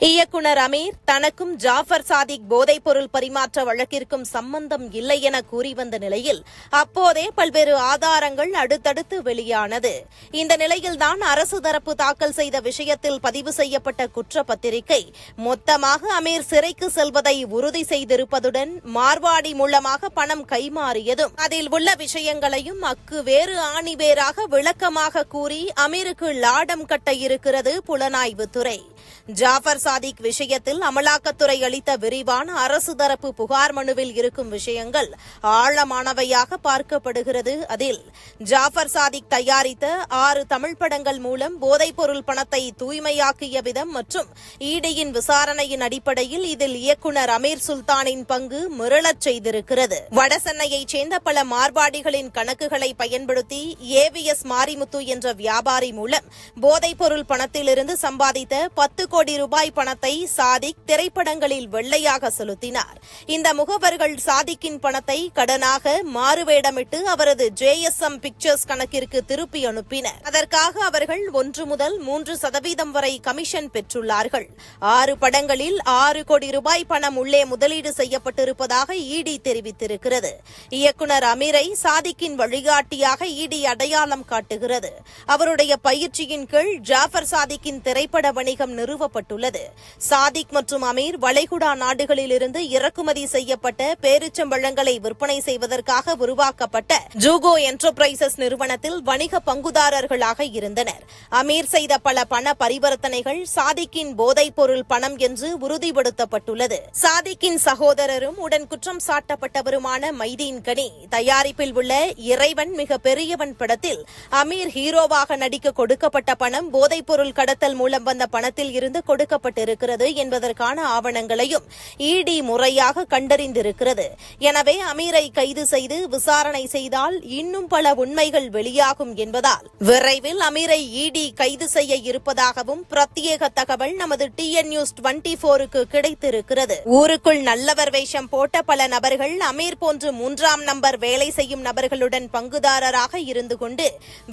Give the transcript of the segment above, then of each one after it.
இயக்குனர் அமீர் தனக்கும் ஜாஃபர் சாதிக் போதைப்பொருள் பரிமாற்ற வழக்கிற்கும் சம்பந்தம் இல்லை என கூறி வந்த நிலையில் அப்போதே பல்வேறு ஆதாரங்கள் அடுத்தடுத்து வெளியானது. இந்த நிலையில்தான் அரசு தரப்பு தாக்கல் செய்த விஷயத்தில் பதிவு செய்யப்பட்ட குற்றப்பத்திரிகை மொத்தமாக அமீர் சிறைக்கு செல்வதை உறுதி செய்திருப்பதுடன் மார்வாடி மூலமாக பணம் கைமாறியதும் அதில் உள்ள விஷயங்களையும் அக்கு வேறு ஆணி வேறாக விளக்கமாக கூறி அமீருக்கு லாடம் கட்ட இருக்கிறது புலனாய்வுத்துறை. ஜாஃபர் சாதிக் விஷயத்தில் அமலாக்கத்துறை அளித்த விரிவான அரசு தரப்பு புகார் மனுவில் இருக்கும் விஷயங்கள் ஆழமானவையாக பார்க்கப்படுகிறது. அதில் ஜாஃபர் சாதிக் தயாரித்த ஆறு தமிழ் படங்கள் மூலம் போதைப்பொருள் பணத்தை தூய்மையாக்கிய விதம் மற்றும் ஈடியின் விசாரணையின் அடிப்படையில் இதில் இயக்குநர் அமீர் சுல்தானின் பங்கு மிரளச் செய்திருக்கிறது. வடசென்னையைச் சேர்ந்த பல மார்வாடிகளின் கணக்குகளை பயன்படுத்தி ஏவிஎஸ் மாரிமுத்து என்ற வியாபாரி மூலம் போதைப்பொருள் பணத்திலிருந்து சம்பாதித்த பத்து பத்து கோடி ரூபாய் பணத்தை சாதிக் திரைப்படங்களில் வெள்ளையாக செலுத்தினார். இந்த முகவர்கள் சாதிக்கின் பணத்தை கடனாக மாறுவேடமிட்டு அவரது ஜே எஸ் எம் பிக்சர்ஸ் கணக்கிற்கு திருப்பி அனுப்பினர். அதற்காக அவர்கள் ஒன்று முதல் மூன்று சதவீதம் வரை கமிஷன் பெற்றுள்ளார்கள். ஆறு படங்களில் ஆறு கோடி ரூபாய் பணம் உள்ளே முதலீடு செய்யப்பட்டிருப்பதாக இடி தெரிவித்திருக்கிறது. இயக்குநர் அமீரை சாதிக்கின் வழிகாட்டியாக இடி அடையாளம் காட்டுகிறது. அவருடைய பயிற்சியின் கீழ் ஜாஃபர் சாதிக்கின் திரைப்பட வணிகம் நிறுவப்பட்டுள்ளது. சாதிக் மற்றும் அமீர் வளைகுடா நாடுகளிலிருந்து இறக்குமதி செய்யப்பட்ட பேரிச்சம்பழங்களை விற்பனை செய்வதற்காக உருவாக்கப்பட்ட ஜூகோ என்டர்பிரைசஸ் நிறுவனத்தில் வணிக பங்குதாரர்களாக இருந்தனர். அமீர் செய்த பல பண பரிவர்த்தனைகள் சாதிக்கின் போதைப் பொருள் பணம் என்று உறுதிப்படுத்தப்பட்டுள்ளது. சாதிக்கின் சகோதரரும் உடன் குற்றம் சாட்டப்பட்டவருமான மைதீன் கனி தயாரிப்பில் உள்ள இறைவன் மிக பெரியவன் படத்தில் அமீர் ஹீரோவாக நடிக்க கொடுக்கப்பட்ட பணம் போதைப் பொருள் கடத்தல் மூலம் வந்த பணத்தில் இருந்து கொடுக்கப்பட்டிருக்கிறது என்பதற்கான ஆவணங்களையும் இடி முறையாக கண்டறிந்திருக்கிறது. எனவே அமீரை கைது செய்து விசாரணை செய்தால் இன்னும் பல உண்மைகள் வெளியாகும் என்பதால் விரைவில் அமீரை இடி கைது செய்ய இருப்பதாகவும் பிரத்யேக தகவல் நமது டிஎன் நியூஸ் டுவெண்டி போருக்கு கிடைத்திருக்கிறது. ஊருக்குள் நல்லவர் வேஷம் போட்ட பல நபர்கள் அமீர் போன்று மூன்றாம் நம்பர் வேலை செய்யும் நபர்களுடன் பங்குதாரராக இருந்து கொண்டு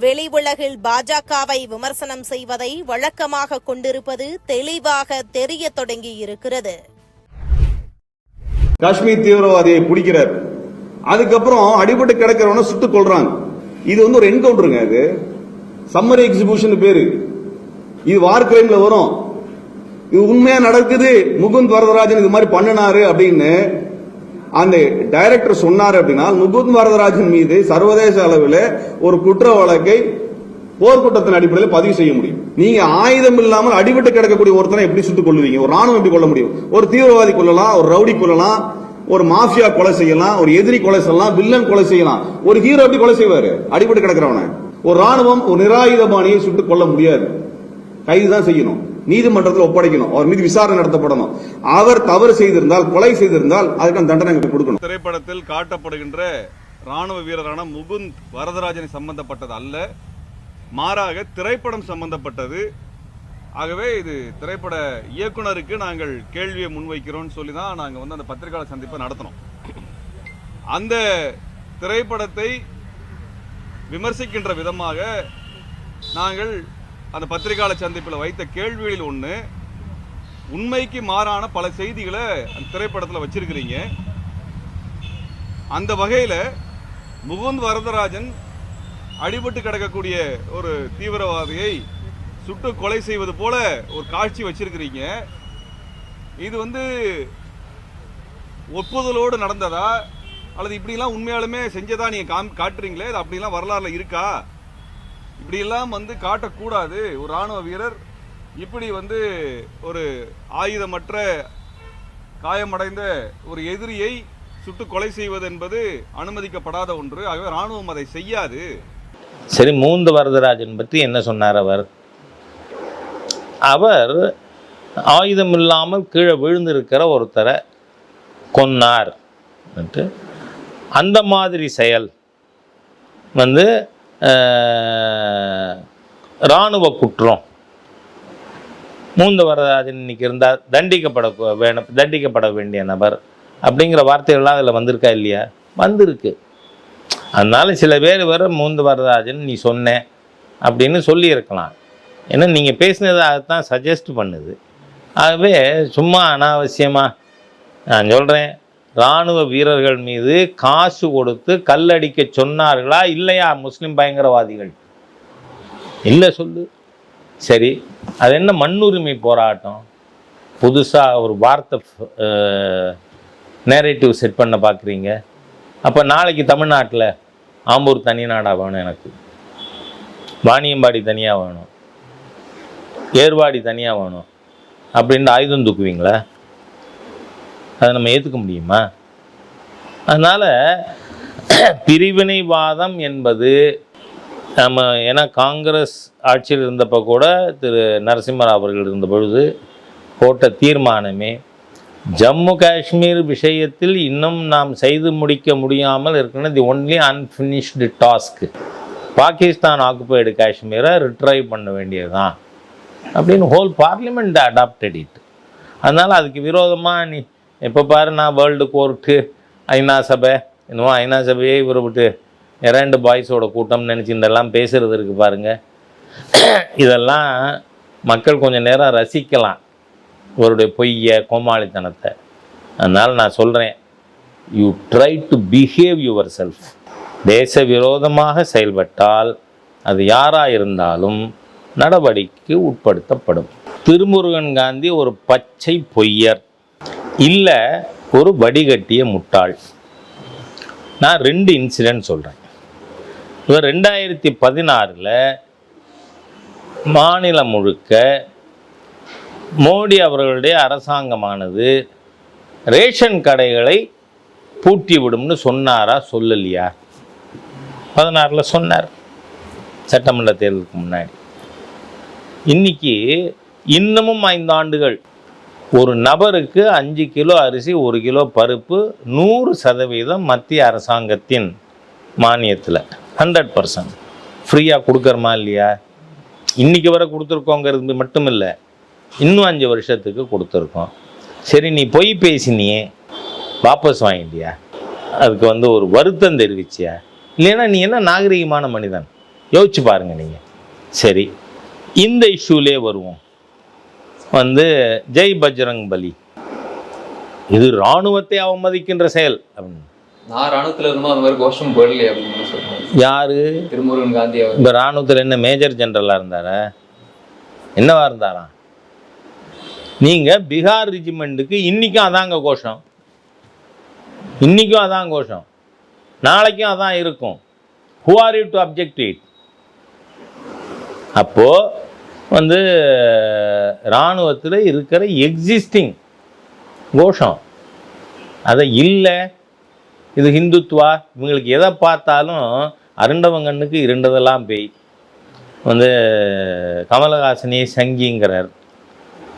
வெளி உலகில் பாஜகவை விமர்சனம் செய்வதை வழக்கமாக கொண்டிருப்பது தெளிவாக தெரிய தொடங்கி இருக்கிறது. காஷ்மீர் தீவிரவாதியை பிடிக்கிறார். அதுக்கப்புறம் அடிபட்டு கிடக்கிறவன சுட்டுக் கொள்றாங்க இது வந்து ஒரு என்கவுண்டருங்க அது சம்மரி எக்ஸிபியூஷன் பேரு. இது வார் கிரைம்ல வரும். இது உண்மையா நடக்குது? முகுந்த் வரதராஜன் இது மாதிரி பண்ணினாரு அப்படின்னு அந்த டைரக்டர் சொன்னாரு அப்படின்னா முகுந்த் வரதராஜன் மீது சர்வதேச அளவில் ஒரு குற்ற வழக்கை போர்க்குற்றத்தின் அடிப்படையில் பதிவு செய்ய முடியும். நீங்க ஆயுதம் இல்லாமல் அடிபட்டு கிடக்கக்கூடிய ஒருத்தனை எப்படி சுட்டுக் கொள்ளுவீங்க ஒரு ராணுவம் எப்படி கொள்ள முடியும்? ஒரு தீவிரவாதி கொள்ளலாம் ஒரு ரவுடி கொள்ளலாம் ஒரு மாஃபியா கொலை செய்யலாம் ஒரு எதிரி கொலை செய்யலாம் வில்லன் கொலை செய்யலாம். ஒரு ஹீரோ எப்படி கொலை செய்வாரு? அடிபட்டு கிடக்கிறவன. ஒரு ராணுவம் ஒரு நிராயுதபாணியை சுட்டுக் கொள்ள முடியாது. கைது தான் செய்யணும். நீதிமன்றத்தில் ஒப்படைக்கணும். அவர் மீது விசாரணை நடத்தப்படணும். அவர் தவறு செய்திருந்தால் கொலை செய்திருந்தால் அதுக்கான தண்டனை எங்களுக்கு கொடுக்கணும். திரைப்படத்தில் காட்டப்படுகின்ற ராணுவ வீரரான முகுந்த் வரதராஜனை சம்பந்தப்பட்டது அல்ல. மாறாக திரைப்படம் சம்பந்தப்பட்டது. ஆகவே இது திரைப்பட இயக்குனருக்கு நாங்கள் கேள்வியை முன்வைக்கிறோம்னு சொல்லி தான் நாங்கள் வந்து அந்த பத்திரிகையாளர் சந்திப்பை நடத்தினோம். அந்த திரைப்படத்தை விமர்சிக்கின்ற விதமாக நாங்கள் அந்த பத்திரிகையாளர் சந்திப்பில் வைத்த கேள்விகளில் ஒன்று உண்மைக்கு மாறான பல செய்திகளை அந்த திரைப்படத்தில் வச்சிருக்கிறீங்க. அந்த வகையில் முகுந்த் வரதராஜன் அடிபட்டு கிடக்கக்கூடிய ஒரு தீவிரவாதியை சுட்டு கொலை செய்வது போல ஒரு காட்சி வச்சிருக்கிறீங்க. இது வந்து ஒப்புதலோடு நடந்ததா? அல்லது இப்படிலாம் உண்மையாலுமே செஞ்சதா நீங்க காம் காட்டுறீங்களே? அது அப்படிலாம் வரலாறுல இருக்கா? இப்படியெல்லாம் வந்து காட்டக்கூடாது. ஒரு ராணுவ வீரர் இப்படி வந்து ஒரு ஆயுதமற்ற காயமடைந்த ஒரு எதிரியை சுட்டு கொலை செய்வது என்பது அனுமதிக்கப்படாத ஒன்று. ஆகவே ராணுவம் அதை செய்யாது. சரி மூந்த வரதராஜன் பற்றி என்ன சொன்னார் அவர்? அவர் ஆயுதம் இல்லாமல் கீழே விழுந்திருக்கிற ஒருத்தரை கொன்னார். அந்த மாதிரி செயல் வந்து இராணுவ குற்றம். மூந்த வரதராஜன் இன்னைக்கு இருந்தால் தண்டிக்கப்பட வேணும் தண்டிக்கப்பட வேண்டிய நபர். அப்படிங்கிற வார்த்தைகள்லாம் அதில் வந்திருக்கா இல்லையா? வந்திருக்கு. அதனால் சில பேர் வர மூந்து வரதாஜன்னு நீ சொன்ன அப்படின்னு சொல்லியிருக்கலாம். ஏன்னா நீங்கள் பேசினது அதுதான் சஜஸ்ட் பண்ணுது. ஆகவே சும்மா அனாவசியமாக நான் சொல்கிறேன் இராணுவ வீரர்கள் மீது காசு கொடுத்து கல்லடிக்க சொன்னார்களா இல்லையா முஸ்லீம் பயங்கரவாதிகள்? இல்லை சொல்லு. சரி அது என்ன மண்ணுரிமை போராட்டம்? புதுசாக ஒரு வார்த்தை நேரேட்டிவ் செட் பண்ண பார்க்குறீங்க. அப்போ நாளைக்கு தமிழ்நாட்டில் ஆம்பூர் தனி நாடாக வேணும் எனக்கு. வாணியம்பாடி தனியாக வேணும். ஏர்வாடி தனியாக வேணும். அப்படின்ட்டு ஆயுதம் தூக்குவீங்களா? அதை நம்ம ஏற்றுக்க முடியுமா? அதனால் பிரிவினைவாதம் என்பது நம்ம ஏன்னா காங்கிரஸ் ஆட்சியில் இருந்தப்போ கூட திரு நரசிம்மராவ் அவர்கள் இருந்த பொழுது போட்ட தீர்மானமே ஜம்மு காஷ்மீர் விஷயத்தில் இன்னும் நாம் செய்து முடிக்க முடியாமல் இருக்கிற the only unfinished task Pakistan occupied காஷ்மீரை ரிட்ரைவ் பண்ண வேண்டியதுதான். அப்படின்னு ஹோல் பார்லிமெண்ட் அடாப்டட் இட் அதனால் அதுக்கு விரோதமாக நீ எப்போ பாரு நான் வேர்ல்டு கோர்ட்டு ஐநா சபை இன்னும் ஐநா சபையே இவரை விட்டு இரண்டு பாய்ஸோட கூட்டம் நினச்சி இதெல்லாம் பேசுகிறது இருக்குது பாருங்கள் இதெல்லாம் மக்கள் கொஞ்சம் நேரம் ரசிக்கலாம். இவருடைய பொய்ய கோமாளித்தனத்தை. அதனால் நான் சொல்கிறேன் you try to behave yourself தேச விரோதமாக செயல்பட்டால் அது யாராக இருந்தாலும் நடவடிக்கைக்கு உட்படுத்தப்படும். திருமுருகன் காந்தி ஒரு பச்சை பொய்யர் இல்லை ஒரு வடிகட்டிய முட்டாள். நான் ரெண்டு இன்சிடென்ட் சொல்கிறேன் இவர் ரெண்டாயிரத்தி பதினாறில் மாநிலம் முழுக்க மோடி அவர்களுடைய அரசாங்கமானது ரேஷன் கடைகளை பூட்டி விடும்னு சொன்னாரா சொல்லலையா? பதினாறில் சொன்னார் சட்டமன்ற தேர்தலுக்கு முன்னாடி. இன்னைக்கு இன்னமும் ஐந்து ஆண்டுகள் ஒரு நபருக்கு அஞ்சு கிலோ அரிசி ஒரு கிலோ பருப்பு நூறு சதவீதம் மத்திய அரசாங்கத்தின் மானியத்தில் ஹண்ட்ரட் பர்சன்ட் ஃப்ரீயாக கொடுக்குறமா இல்லையா? இன்னைக்கு வரை கொடுத்துருக்கோங்கிறது மட்டும் இல்லை இன்னும் அஞ்சு வருஷத்துக்கு கொடுத்துருக்கோம். சரி நீ பொய் பேசினியே வாபஸ் வாங்கிட்டியா? அதுக்கு வந்து ஒரு வருத்தம் தெரிவிச்சியா? இல்லைன்னா நீ என்ன நாகரிகமான மனிதன்? யோசிச்சு பாருங்க நீங்கள் சரி இந்த இஷ்யூலே வருவோம். வந்து ஜெய் பஜ்ரங் பலி. இது இராணுவத்தை அவமதிக்கின்ற செயல். அப்படின்னு. நான் ராணுவத்துல இருந்தோம் அந்த மாதிரி கோஷம் போடலையே அப்படின்னு சொல்றாங்க. யாரு? திருமுருகன் காந்தி அவர் இப்போ இராணுவத்தில் என்ன மேஜர் ஜெனரலாக இருந்தாரா? என்னவா இருந்தாராம்? நீங்கள் பீகார் ரெஜிமெண்ட்டுக்கு இன்றைக்கும் அதாங்க கோஷம். இன்றைக்கும் அதான் கோஷம். நாளைக்கும் அதான் இருக்கும். Who are you to object it அப்போது வந்து இராணுவத்தில் இருக்கிற எக்ஸிஸ்டிங் கோஷம். அதை இல்லை. இது ஹிந்துத்வா இவங்களுக்கு எதை பார்த்தாலும் அருண்டவங்கண்ணுக்கு இரண்டதெல்லாம் இருண்டதெல்லாம் பேய். வந்து கமலஹாசனே சங்கிங்கிறார்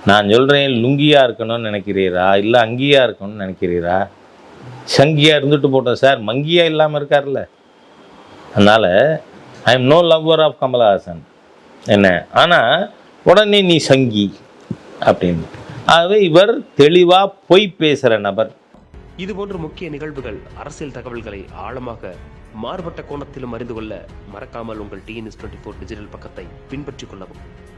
நான் சொல்கிறேன் லுங்கியாக இருக்கணும்னு நினைக்கிறீரா? இல்லை அங்கியாக இருக்கணும்னு நினைக்கிறீரா? சங்கியாக இருந்துட்டு போட்டோம் சார். மங்கியாக இல்லாமல் இருக்கார்ல அதனால் I am no lover of Kamal Haasan. என்ன? ஆனால் உடனே நீ சங்கி அப்படின்னு. ஆகவே இவர் தெளிவாக பொய் பேசுகிற நபர். இது போன்ற முக்கிய நிகழ்வுகள் அரசியல் தகவல்களை ஆழமாக மாறுபட்ட கோணத்திலும் அறிந்து கொள்ள மறக்காமல் உங்கள் டிஎன்எஸ் டுவெண்ட்டி ஃபோர் டிஜிட்டல் பக்கத்தை பின்பற்றிக் கொள்ளவும்.